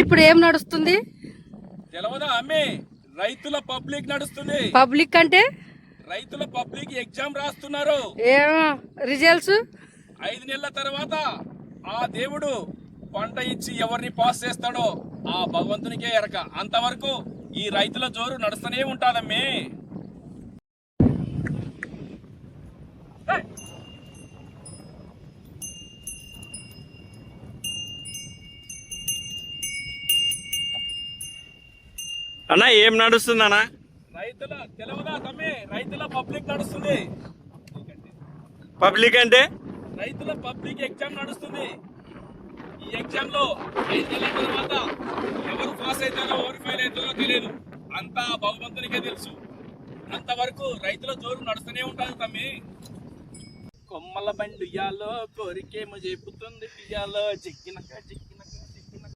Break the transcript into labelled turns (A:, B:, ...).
A: ఇప్పుడు ఏం నడుస్తుంది?
B: రైతుల పబ్లిక్ నడుస్తుంది.
A: పబ్లిక్ అంటే?
B: రైతుల పబ్లిక్ ఎగ్జామ్ రాస్తున్నారు.
A: రిజల్ట్స్?
B: ఐదు నెలల తర్వాత ఆ దేవుడు పంట ఇచ్చి ఎవరిని పాస్ చేస్తాడో ఆ భగవంతునికే ఎరక. అంతవరకు ఈ రైతుల జోరు నడుస్తూనే ఉంటాదమ్మే.
C: అన్న ఏం నడుస్తుంది అన్న?
B: రైతుల తెలవదా తమ్మి? రైతుల పబ్లిక్ నడుస్తుంది.
C: పబ్లిక్ అంటే?
B: రైతుల పబ్లిక్ ఎగ్జామ్ నడుస్తుంది. ఈ ఎగ్జామ్లో ఐదు నెలల తర్వాత ఎవరు పాస్ అవుతారో ఎవరు ఫెయిల్ అవుతారో తెలియదు అంతా భగవంతునికే తెలుసు. అంతవరకు రైతుల జోరు నడుస్తూనే ఉంటారు తమ్మి. కొమ్మల బండి ఉయ్యాలో కోరికేమో చెప్పుతుంది పియ్యాలో చిక్కినక చిక్కి